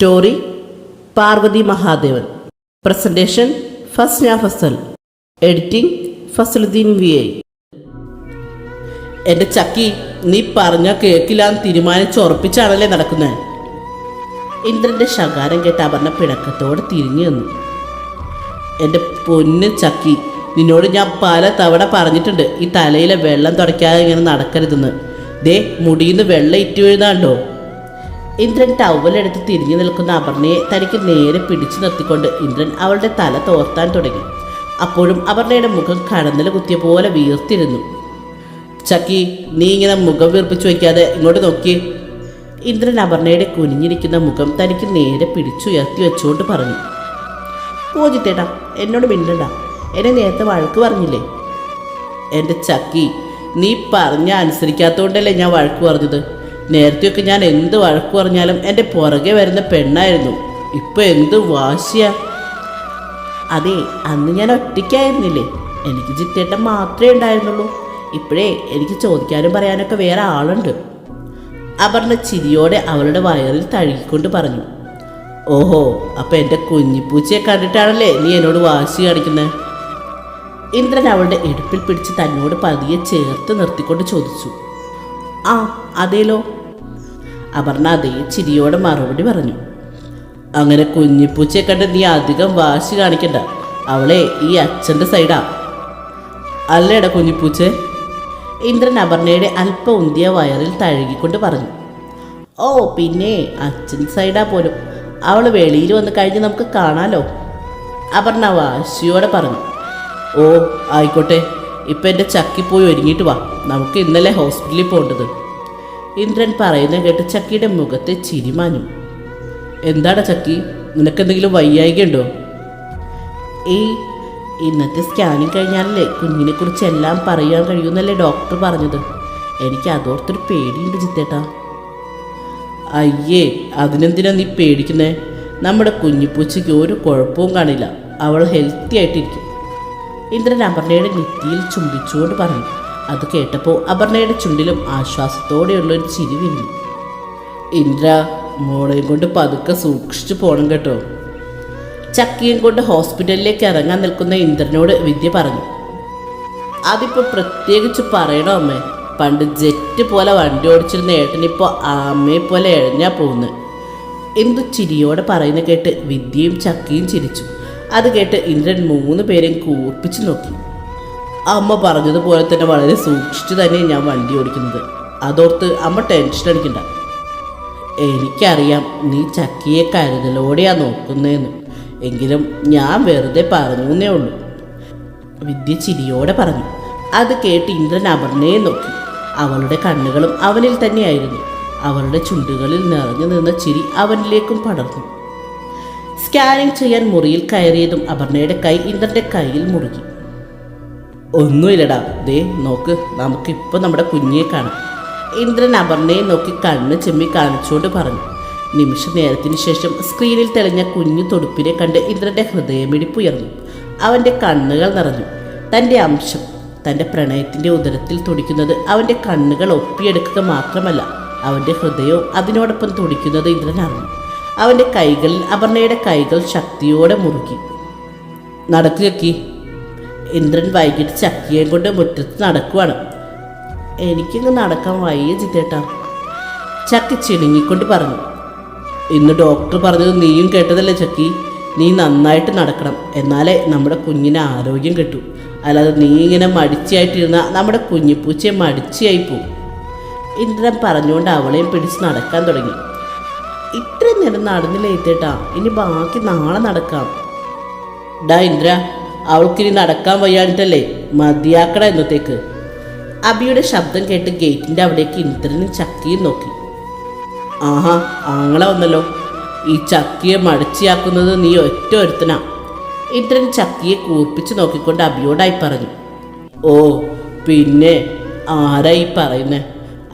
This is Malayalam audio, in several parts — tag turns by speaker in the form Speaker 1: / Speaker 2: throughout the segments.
Speaker 1: Story Parvathy Mahadevan. Presentation Fasna Fasal. Editing Fasaluddin V I. എന്റെ ചക്കി നീ പറഞ്ഞ കേക്കില്ലാന്ന് തീരുമാനിച്ചുറപ്പിച്ചാണല്ലേ നടക്കുന്നത് ഇന്ദ്രന്റെ ശകാരം കേട്ട് അപർണ പിണക്കത്തോടെ തിരിഞ്ഞു നിന്നു. എന്റെ പൊന്ന് ചക്കി നിന്നോട് ഞാൻ പല തവണ പറഞ്ഞിട്ടുണ്ട് ഈ തലയിലെ വെള്ളം തുടയ്ക്കാതെ ഇങ്ങനെ നടക്കരുതെന്ന്. ദേ മുടിയിൽ നിന്ന് വെള്ളം ഇറ്റു വീഴുന്നാണ്ടോ ഇന്ദ്രൻ ടവലെടുത്ത് തിരിഞ്ഞു നിൽക്കുന്ന അപർണയെ തനിക്ക് നേരെ പിടിച്ചു നിർത്തിക്കൊണ്ട് ഇന്ദ്രൻ അവളുടെ തല തോർത്താൻ തുടങ്ങി. അപ്പോഴും അപർണയുടെ മുഖം കടന്നൽ കുത്തിയ പോലെ വീർത്തിരുന്നു ചക്കി നീ ഇങ്ങനെ മുഖം വീർപ്പിച്ചു വയ്ക്കാതെ ഇങ്ങോട്ട് നോക്കി. ഇന്ദ്രൻ അപർണയുടെ കുനിഞ്ഞിരിക്കുന്ന മുഖം തനിക്ക് നേരെ പിടിച്ചുയർത്തി വെച്ചുകൊണ്ട് പറഞ്ഞു. പൂജിത്തേട്ടാ എന്നോട് മിണ്ടണ്ട. എന്നെ നേരത്തെ വഴക്ക് പറഞ്ഞില്ലേ? എന്റെ ചക്കി നീ പറഞ്ഞ അനുസരിക്കാത്തതുകൊണ്ടല്ലേ ഞാൻ വഴക്ക് പറഞ്ഞത്? നേരത്തെയൊക്കെ ഞാൻ എന്ത് വഴക്കു പറഞ്ഞാലും എന്റെ പുറകെ വരുന്ന പെണ്ണായിരുന്നു. ഇപ്പോൾ എന്ത് വാശിയ. അതെ അന്ന് ഞാൻ ഒറ്റയ്ക്കായിരുന്നില്ലേ? എനിക്ക് ജിത്തേട്ടൻ മാത്രമേ ഉണ്ടായിരുന്നുള്ളൂ. ഇപ്പോഴേ എനിക്ക് ചോദിക്കാനും പറയാനൊക്കെ വേറെ ആളുണ്ട്. അപർണ ചിരിയോടെ അവളുടെ വയറിൽ തഴുകിക്കൊണ്ട് പറഞ്ഞു. ഓഹോ അപ്പം എന്റെ കുഞ്ഞിപ്പൂച്ചയെ കണ്ടിട്ടാണല്ലേ നീ എന്നോട് വാശി കാണിക്കുന്നത് ഇന്ദ്രൻ അവളുടെ ഇടുപ്പിൽ പിടിച്ച് തന്നോട് പതിയെ ചേർത്ത് നിർത്തിക്കൊണ്ട് ചോദിച്ചു. ആ അതേലോ? അപർണ അതേ ചിരിയോടെ മറുപടി പറഞ്ഞു. അങ്ങനെ കുഞ്ഞിപ്പൂച്ചയെ കണ്ട് നീ അധികം വാശി കാണിക്കണ്ട. അവളെ ഈ അച്ഛന്റെ സൈഡാ അല്ലേടാ കുഞ്ഞിപ്പൂച്ചെ? ഇന്ദ്രൻ അപർണയുടെ അല്പം ഉന്തിയ വയറിൽ തഴുകിക്കൊണ്ട് പറഞ്ഞു. ഓ പിന്നെ അച്ഛൻ സൈഡാ പോലും. അവൾ വെളിയിൽ വന്ന് കഴിഞ്ഞ് നമുക്ക് കാണാലോ. അപർണ വാശിയോടെ പറഞ്ഞു. ഓ ആയിക്കോട്ടെ. ഇപ്പം എന്റെ ചക്കി പോയി ഒരുങ്ങിയിട്ട് വാ. നമുക്ക് ഇന്നലെ ഹോസ്പിറ്റലിൽ പോകേണ്ടത്. ഇന്ദ്രൻ പറയുന്ന കേട്ട് ചക്കിയുടെ മുഖത്തെ ചിരിമാഞ്ഞു എന്താടാ ചക്കി? നിനക്കെന്തെങ്കിലും വയ്യായികയുണ്ടോ? ഈ ഇന്നത്തെ സ്കാനിങ് കഴിഞ്ഞാലല്ലേ കുഞ്ഞിനെ കുറിച്ച് എല്ലാം പറയാൻ കഴിയുമെന്നല്ലേ ഡോക്ടർ പറഞ്ഞത്? എനിക്ക് അതോർത്തൊരു പേടിയുണ്ട് ചിത്തേട്ടാ അയ്യേ അതിനെന്തിനാ നീ പേടിക്കുന്നേ? നമ്മുടെ കുഞ്ഞിപ്പൂച്ചയ്ക്ക് ഒരു കുഴപ്പവും കാണില്ല. അവൾ ഹെൽത്തി ആയിട്ടിരിക്കും. ഇന്ദ്രൻ അമർണയുടെ നെറ്റിയിൽ ചുംബിച്ചുകൊണ്ട് പറഞ്ഞു. അത് കേട്ടപ്പോൾ അപർണയുടെ ചുണ്ടിലും ആശ്വാസത്തോടെയുള്ള ഒരു ചിരി വിരിഞ്ഞു ഇന്ദ്ര മോളെയും കൊണ്ട് പതുക്കെ സൂക്ഷിച്ചു പോകണം കേട്ടോ. ചക്കിയും കൊണ്ട് ഹോസ്പിറ്റലിലേക്ക് ഇറങ്ങാൻ നിൽക്കുന്ന ഇന്ദ്രനോട് വിദ്യ പറഞ്ഞു. അതിപ്പോൾ പ്രത്യേകിച്ച് പറയണോ അമ്മേ? പണ്ട് ജെറ്റ് പോലെ വണ്ടി ഓടിച്ചിരുന്ന ഏട്ടനിപ്പോൾ ആമയെ പോലെ എഴഞ്ഞാ പോകുന്നു എന്തു ചിരിയോടെ പറയുന്ന കേട്ട് വിദ്യയും ചക്കിയും ചിരിച്ചു. അത് കേട്ട് ഇന്ദ്രൻ മൂന്ന് പേരെയും കൂർപ്പിച്ചു നോക്കി. അമ്മ പറഞ്ഞതുപോലെ തന്നെ വളരെ സൂക്ഷിച്ചു തന്നെ ഞാൻ വണ്ടി ഓടിക്കുന്നത്. അതോർത്ത് അമ്മ ടെൻഷൻ അടിക്കണ്ട. എനിക്കറിയാം നീ ചക്കിയെ കരുതലോടെയാ നോക്കുന്നതെന്ന് എങ്കിലും ഞാൻ വെറുതെ പറഞ്ഞു എന്നേ ഉള്ളൂ. വിദ്യ ചിരിയോടെ പറഞ്ഞു. അത് കേട്ട് ഇന്ദ്രൻ അപർണയെ നോക്കി. അവളുടെ കണ്ണുകളും അവനിൽ തന്നെയായിരുന്നു. അവളുടെ ചുണ്ടുകളിൽ നിറഞ്ഞു നിന്ന ചിരി അവനിലേക്കും പടർന്നു. സ്കാനിങ് ചെയ്യാൻ മുറിയിൽ കയറിയതും അപർണയുടെ കൈ ഇന്ദ്രന്റെ കയ്യിൽ മുറുകി. ഒന്നുമില്ലടാ. ദേ നോക്ക് നമുക്കിപ്പോൾ നമ്മുടെ കുഞ്ഞിയെ കാണാം. ഇന്ദ്രൻ അപർണയെ നോക്കി കണ്ണ് ചെമ്മി കാണിച്ചുകൊണ്ട് പറഞ്ഞു. നിമിഷ നേരത്തിന് ശേഷം സ്ക്രീനിൽ തെളിഞ്ഞ കുഞ്ഞു തൊടുപ്പിനെ കണ്ട് ഇന്ദ്രന്റെ ഹൃദയമിടിപ്പുയർന്നു അവന്റെ കണ്ണുകൾ നിറഞ്ഞു. തന്റെ അംശം തന്റെ പ്രണയത്തിന്റെ ഉദരത്തിൽ തുടിക്കുന്നത് അവന്റെ കണ്ണുകൾ ഒപ്പിയെടുക്കുക മാത്രമല്ല അവന്റെ ഹൃദയവും അതിനോടൊപ്പം തുടിക്കുന്നത് ഇന്ദ്രൻ അറിഞ്ഞു അവന്റെ കൈകളിൽ അപർണയുടെ കൈകൾ ശക്തിയോടെ മുറുകി. നടക്കുകി ഇന്ദ്രൻ വൈകിട്ട് ചക്കിയേയും കൊണ്ട് മുറ്റത്ത് നടക്കുവാണ്. എനിക്കിങ്ങ് നടക്കാൻ വയ്യ ചിത്തേട്ടാ ചക്കി ചിണുങ്ങിക്കൊണ്ട് പറഞ്ഞു. ഇന്ന് ഡോക്ടർ പറഞ്ഞത് നീയും കേട്ടതല്ലേ ചക്കി? നീ നന്നായിട്ട് നടക്കണം. എന്നാലേ നമ്മുടെ കുഞ്ഞിന് ആരോഗ്യം കിട്ടൂ. അല്ലാതെ നീ ഇങ്ങനെ മടിച്ചായിട്ടിരുന്നാൽ നമ്മുടെ കുഞ്ഞിപ്പൂച്ചയെ മടിച്ചായി പോവും. ഇന്ദ്രൻ പറഞ്ഞുകൊണ്ട് അവളെയും പിടിച്ച് നടക്കാൻ തുടങ്ങി. ഇത്രയും നേരം നടന്നില്ല ഇത്തേട്ടാ? ഇനി ബാക്കി നാളെ നടക്കാം. ഡാ ഇന്ദ്ര അവൾക്കിനി നടക്കാൻ വയ്യാണ്ടിട്ടല്ലേ മതിയാക്കട എന്നത്തേക്ക്. അബിയുടെ ശബ്ദം കേട്ട് ഗേറ്റിന്റെ അവിടേക്ക് ഇന്ദ്രനും ചക്കിയും നോക്കി. ആഹാ ആങ്ങളെ വന്നല്ലോ. ഈ ചക്കിയെ മടച്ചിയാക്കുന്നത് നീ ഒറ്റ ഒരുത്തനാ. ഇന്ദ്രൻ ചക്കിയെ കൂർപ്പിച്ച് നോക്കിക്കൊണ്ട് അബിയോടായി പറഞ്ഞു. ഓ പിന്നെ ആരായി പറയുന്നേ?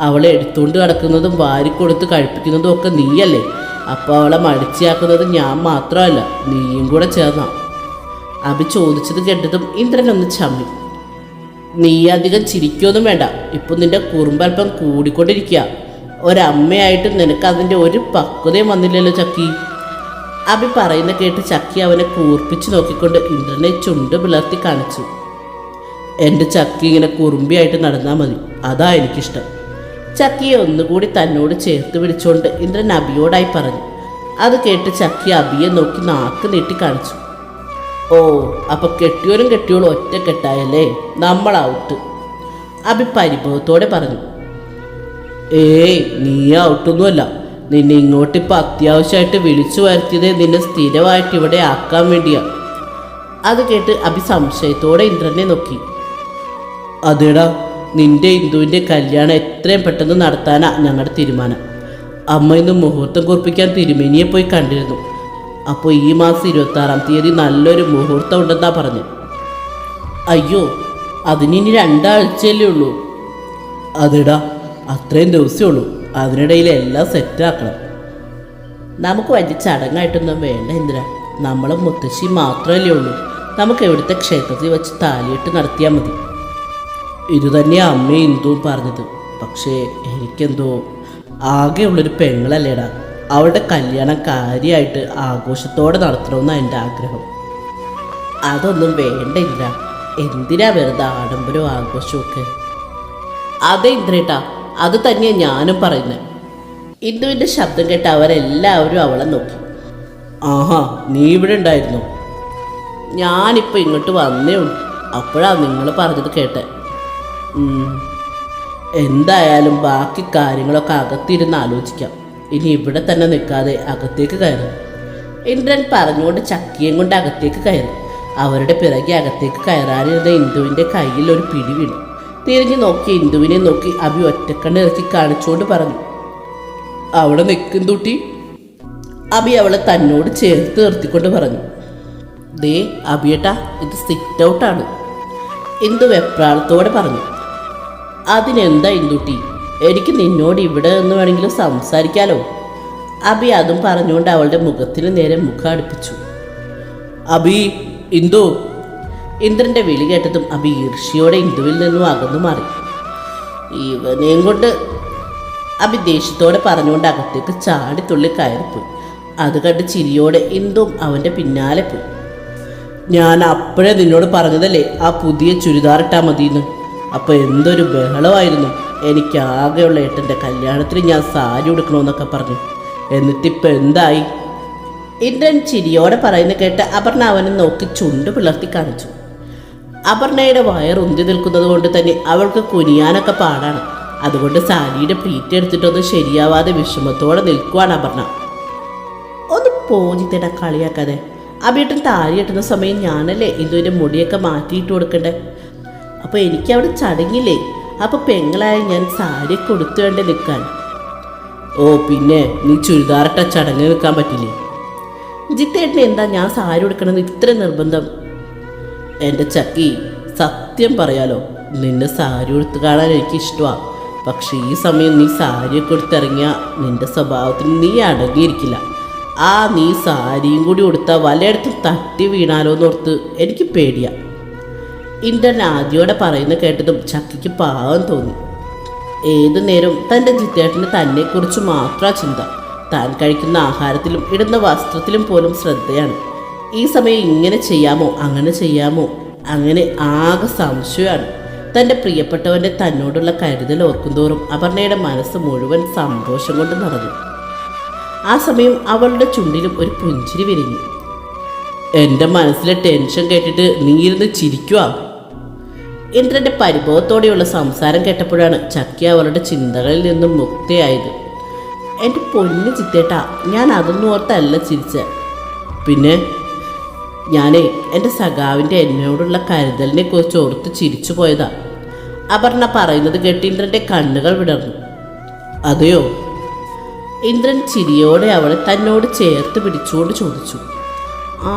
Speaker 1: അവളെ എടുത്തുകൊണ്ട് കിടക്കുന്നതും വാരിക്കൊടുത്ത് കഴിപ്പിക്കുന്നതും ഒക്കെ നീയല്ലേ? അപ്പോൾ അവളെ മടിച്ചിയാക്കുന്നത് ഞാൻ മാത്രമല്ല നീയും കൂടെ ചേർന്നാ. അബി ചോദിച്ചത് കേട്ടതും ഇന്ദ്രൻ ഒന്ന് ചമ്മി. നീ അധികം ചിരിക്കൊന്നും വേണ്ട. ഇപ്പൊ നിന്റെ കുറുമ്പൽപ്പം കൂടിക്കൊണ്ടിരിക്കുക ഒരമ്മയായിട്ട് നിനക്ക് അതിന്റെ ഒരു പക്വതയും വന്നില്ലല്ലോ ചക്കി. അഭി പറയുന്ന കേട്ട് ചക്കി അവനെ കൂർപ്പിച്ച് നോക്കിക്കൊണ്ട് ഇന്ദ്രനെ ചുണ്ട് പിളർത്തി കാണിച്ചു. എന്റെ ചക്കി ഇങ്ങനെ കുറുമ്പിയായിട്ട് നടന്നാൽ മതി. അതാ എനിക്കിഷ്ടം. ചക്കിയെ ഒന്നുകൂടി തന്നോട് ചേർത്ത് പിടിച്ചുകൊണ്ട് ഇന്ദ്രൻ അബിയോടായി പറഞ്ഞു. അത് കേട്ട് ചക്കി അബിയെ നോക്കി നാക്ക് നീട്ടി കാണിച്ചു. ഓ അപ്പൊ കെട്ടിയോരും കെട്ടിയോളും ഒറ്റ കെട്ടായല്ലേ നമ്മൾ ഔട്ട് അബി പരിഭവത്തോടെ പറഞ്ഞു. ഏയ് നീ ഔട്ടൊന്നുമല്ല. നിന്നെ ഇങ്ങോട്ട് ഇപ്പം അത്യാവശ്യമായിട്ട് വിളിച്ചു വരുത്തിയത് നിന്നെ സ്ഥിരമായിട്ട് ഇവിടെ ആക്കാൻ വേണ്ടിയാ. അത് കേട്ട് അഭി സംശയത്തോടെ ഇന്ദ്രനെ നോക്കി. അതേടാ നിന്റെ ഇന്ദുവിന്റെ കല്യാണം എത്രയും പെട്ടെന്ന് നടത്താനാ ഞങ്ങളുടെ തീരുമാനം. അമ്മ ഇന്ന് മുഹൂർത്തം കുറിപ്പിക്കാൻ തിരുമേനിയെ പോയി കണ്ടിരുന്നു. അപ്പോൾ ഈ മാസം ഇരുപത്തി ആറാം തീയതി നല്ലൊരു മുഹൂർത്തം ഉണ്ടെന്നാ പറഞ്ഞു. അയ്യോ അതിനിനി രണ്ടാഴ്ചയല്ലേ ഉള്ളൂ. അതെടാ അത്രയും ദിവസമേ ഉള്ളൂ അതിനിടയിൽ എല്ലാം സെറ്റാക്കണം. നമുക്ക് വലിയ ചടങ്ങായിട്ടൊന്നും വേണ്ട ഇന്ദ്ര. നമ്മളെ മുത്തശ്ശി മാത്രമല്ലേ ഉള്ളൂ. നമുക്ക് എവിടുത്തെ ക്ഷേത്രത്തിൽ വെച്ച് താലിയിട്ട് നടത്തിയാൽ മതി. ഇതുതന്നെയാ തന്നെ അമ്മയും ഇന്ദുവും പറഞ്ഞത്. പക്ഷേ എനിക്കെന്തോ ആകെയുള്ളൊരു പെങ്ങളല്ലേടാ. അവളുടെ കല്യാണം കാര്യമായിട്ട് ആഘോഷത്തോടെ നടത്തണമെന്നാണ് എന്റെ ആഗ്രഹം. അതൊന്നും വേണ്ട ഇന്ദ്ര എന്തിനാ വെറുതെ ആഡംബരവും ആഘോഷമൊക്കെ അതെ ഇന്ദ്രേട്ടാ. അത് തന്നെയാണ് ഞാനും പറയുന്നത് ഇന്ദുവിന്റെ ശബ്ദം കേട്ട് അവരെല്ലാവരും അവളെ നോക്കി. ആഹാ നീ ഇവിടെ ഉണ്ടായിരുന്നു? ഞാനിപ്പോൾ ഇങ്ങോട്ട് വന്നേ ഉള്ളൂ. അപ്പോഴാണ് നിങ്ങൾ പറഞ്ഞത് കേട്ടെ. എന്തായാലും ബാക്കി കാര്യങ്ങളൊക്കെ അകത്തിരുന്ന് ആലോചിക്കാം. ഇനി ഇവിടെ തന്നെ നിൽക്കാതെ അകത്തേക്ക് കയറും. ഇന്ദ്രൻ പറഞ്ഞുകൊണ്ട് ചക്കിയും കൊണ്ട് അകത്തേക്ക് കയറി. അവരുടെ പിറകെ അകത്തേക്ക് കയറാനിരുന്ന ഇന്ദുവിന്റെ കയ്യിൽ ഒരു പിടി വീണു. തിരിഞ്ഞു നോക്കി ഇന്ദുവിനെ നോക്കി അഭി ഒറ്റക്കണ്ണ് ഇറക്കി കാണിച്ചുകൊണ്ട് പറഞ്ഞു അവിടെ നിൽക്കും തൂട്ടി അഭി അവളെ തന്നോട് ചേർത്ത് നിർത്തിക്കൊണ്ട് പറഞ്ഞു ദേ അഭിയേട്ടാ ഇത് സിറ്റ് ഔട്ടാണ് ഇന്ദു വെപ്രാളത്തോടെ പറഞ്ഞു അതിനെന്താ ഇന്ദുട്ടി? എനിക്ക് നിന്നോട് ഇവിടെ നിന്ന് വേണമെങ്കിലും സംസാരിക്കാലോ? അബി അതും പറഞ്ഞുകൊണ്ട് അവളുടെ മുഖത്തിന് നേരെ മുഖം അടുപ്പിച്ചു. അബി ഇന്ദു. ഇന്ദ്രന്റെ വിളി കേട്ടതും അബി ഈർഷ്യയോടെ ഇന്ദുവിൽ നിന്നും അകന്നു മാറി. ഇവനെയും കൊണ്ട് അബി ദേഷ്യത്തോടെ പറഞ്ഞുകൊണ്ട് അകത്തേക്ക് ചാടിത്തുള്ളി കയറിപ്പോയി. അത് കണ്ട് ചിരിയോടെ ഇന്ദുവും അവന്റെ പിന്നാലെ പോയി. ഞാൻ അപ്പോഴേ നിന്നോട് പറഞ്ഞതല്ലേ ആ പുതിയ ചുരിദാർ ഇട്ടാൽ മതിയെന്ന്. അപ്പോൾ എന്തൊരു ബഹളമായിരുന്നു. എനിക്ക് ആകെയുള്ള ഏട്ടന്റെ കല്യാണത്തിന് ഞാൻ സാരി ഉടുക്കണമെന്നൊക്കെ പറഞ്ഞു. എന്നിട്ടിപ്പോൾ എന്തായി? ഇന്ദ്രൻ ചിരിയോടെ പറയുന്ന കേട്ട് അപർണ അവനെ നോക്കി ചുണ്ട് പിളർത്തി കാണിച്ചു. അപർണയുടെ വയർ ഉന്തി നിൽക്കുന്നത് കൊണ്ട് തന്നെ അവൾക്ക് കുനിയാനൊക്കെ പാടാണ്. അതുകൊണ്ട് സാരിയുടെ പ്ലീറ്റ് എടുത്തിട്ടൊന്നും ശരിയാവാതെ വിഷമത്തോടെ നിൽക്കുവാണ് അപർണ. ഒന്ന് പോഞ്ഞിത്തേടാ കളിയാക്കാതെ. അബിയേട്ടൻ താരി കെട്ടുന്ന സമയം ഞാനല്ലേ ഇന്ദുവിന്റെ മുടിയൊക്കെ മാറ്റിയിട്ട് കൊടുക്കണ്ടേ? അപ്പോൾ എനിക്ക് അവിടെ ചടങ്ങില്ലേ? അപ്പോൾ പെങ്ങളായ ഞാൻ സാരി കൊടുത്തു വേണ്ട നിൽക്കാൻ. ഓ പിന്നെ നീ ചുരിദാറിട്ട ചടങ്ങ് നിൽക്കാൻ പറ്റില്ലേ? ജിത്തേട്ടന് എന്താ ഞാൻ സാരി കൊടുക്കണമെന്ന് ഇത്ര നിർബന്ധം? എന്റെ ചക്കി സത്യം പറയാലോ നിന്നെ സാരി കൊടുത്ത് കാണാൻ എനിക്ക് ഇഷ്ടമാണ് പക്ഷേ ഈ സമയം നീ സാരിയൊക്കെ ഉടുത്തിറങ്ങിയ നിന്റെ സ്വഭാവത്തിന് നീ അടങ്ങിയിരിക്കില്ല. ആ നീ സാരിയും കൂടി കൊടുത്താൽ വലയിടത്തും തട്ടി വീണാലോ എന്നോർത്ത് എനിക്ക് പേടിയാ. ഇന്ദ്രൻ ആദ്യോടെ പറയുന്ന കേട്ടതും ചക്കിക്ക് പാവം തോന്നി. ഏതു നേരം തന്റെ ജിത്തേട്ടന് തന്നെക്കുറിച്ച് മാത്രമാ ചിന്ത. താൻ കഴിക്കുന്ന ആഹാരത്തിലും ഇടുന്ന വസ്ത്രത്തിലും പോലും ശ്രദ്ധയാണ്. ഈ സമയം ഇങ്ങനെ ചെയ്യാമോ അങ്ങനെ ചെയ്യാമോ അങ്ങനെ ആകെ സംശയമാണ്. തന്റെ പ്രിയപ്പെട്ടവന്റെ തന്നോടുള്ള കരുതൽ ഓർക്കുന്തോറും അപർണയുടെ മനസ്സ് മുഴുവൻ സന്തോഷം കൊണ്ട് നിറഞ്ഞു. ആ സമയം അവളുടെ ചുണ്ടിലും ഒരു പുഞ്ചിരി വിരിഞ്ഞു. എന്റെ മനസ്സിലെ ടെൻഷൻ കേട്ടിട്ട് നീ ഇരുന്ന് ചിരിക്കുക ഇന്ദ്രന്റെ പരിഭവത്തോടെയുള്ള സംസാരം കേട്ടപ്പോഴാണ് ചക്കി അവളുടെ ചിന്തകളിൽ നിന്നും മുക്തിയായത്. എന്റെ പൊന്നു ചിത്തേട്ട ഞാൻ അതൊന്നും ഓർത്തല്ല ചിരിച്ച. പിന്നെ ഞാനേ എന്റെ സഖാവിന്റെ എന്നോടുള്ള കരുതലിനെ കുറിച്ച് ഓർത്ത് ചിരിച്ചു പോയതാ. അപർണ പറയുന്നത് കേട്ട് ഇന്ദ്രന്റെ കണ്ണുകൾ വിടർന്നു. അതെയോ? ഇന്ദ്രൻ ചിരിയോടെ അവളെ തന്നോട് ചേർത്ത് പിടിച്ചുകൊണ്ട് ചോദിച്ചു. ആ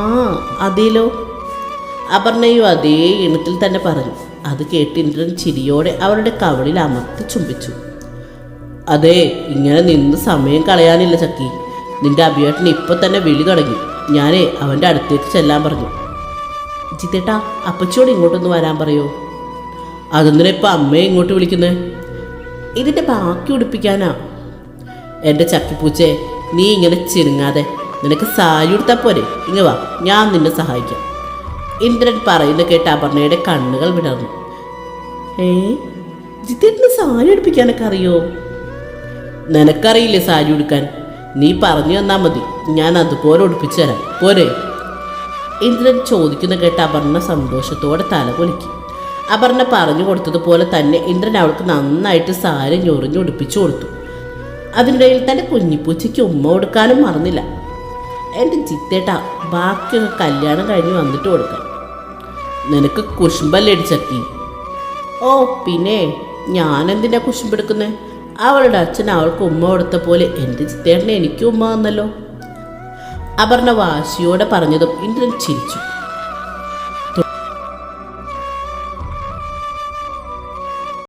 Speaker 1: അതേലോ? അപർണയും അതേ ഇണത്തിൽ തന്നെ പറഞ്ഞു. അത് കേട്ട് ഇന്ദ്രൻ ചിരിയോടെ അവരുടെ കവളിൽ അമർത്തി ചുംബിച്ചു. അതെ ഇങ്ങനെ നിന്ന് സമയം കളയാനില്ല ചക്കി. നിന്റെ അഭിയേട്ടൻ ഇപ്പൊ തന്നെ വിളി തുടങ്ങി. ഞാനേ അവന്റെ അടുത്തേക്ക് ചെല്ലാൻ പറഞ്ഞു. ജിത്തേട്ടാ അപ്പച്ചിയോട് ഇങ്ങോട്ടൊന്ന് വരാൻ പറയോ? അതെന്തിനാ ഇപ്പം അമ്മയെ ഇങ്ങോട്ട് വിളിക്കുന്നേ? ഇതിന്റെ ബാക്കി ഉടുപ്പിക്കാനാ. എന്റെ ചക്കിപ്പൂച്ചേ നീ ഇങ്ങനെ ചിരുങ്ങാതെ നിനക്ക് സാരി ഉടുത്താൽ പോരെ? ഇങ്ങ വാ ഞാൻ നിന്നെ സഹായിക്കാം. ഇന്ദ്രൻ പറയുന്നത് കേട്ട അപർണയുടെ കണ്ണുകൾ വിടർന്നു. ഏ ജിത്തേട്ടന് സാരി ഉടുപ്പിക്കാനൊക്കെ അറിയോ? നിനക്കറിയില്ലേ സാരി ഉടുക്കാൻ? നീ പറഞ്ഞു തന്നാൽ മതി. ഞാൻ അതുപോലെ ഉടുപ്പിച്ചു തരാം. പോരെ. ഇന്ദ്രൻ ചോദിക്കുന്ന കേട്ട അപർണ സന്തോഷത്തോടെ തല കുലുക്കി അപർണ പറഞ്ഞു കൊടുത്തതുപോലെ തന്നെ ഇന്ദ്രൻ അവൾക്ക് നന്നായിട്ട് സാരി ഞൊറിഞ്ഞ് ഉടുപ്പിച്ചു കൊടുത്തു. അതിനിടയിൽ തന്റെ കുഞ്ഞിപ്പൂച്ചയ്ക്ക് ഉമ്മ കൊടുക്കാനും മറന്നില്ല. എന്റെ ചിത്തേട്ട ബാക്കിയൊക്കെ കല്യാണം കഴിഞ്ഞ് വന്നിട്ട് കൊടുക്കാം. നിനക്ക് കുശുമ്പല്ലേ ചക്കി ഓ പിന്നെ ഞാനെന്തിനാ കുശുമ്പെടുക്കുന്നത് അവളുടെ അച്ഛൻ അവൾക്ക് ഉമ്മ കൊടുത്ത പോലെ എന്റെ ചിത്തേട്ടനെ എനിക്കും ഉമ്മ തന്നല്ലോ അപർണ വാശിയോടെ പറഞ്ഞതും ഇന്ദ്രൻ ചിരിച്ചു.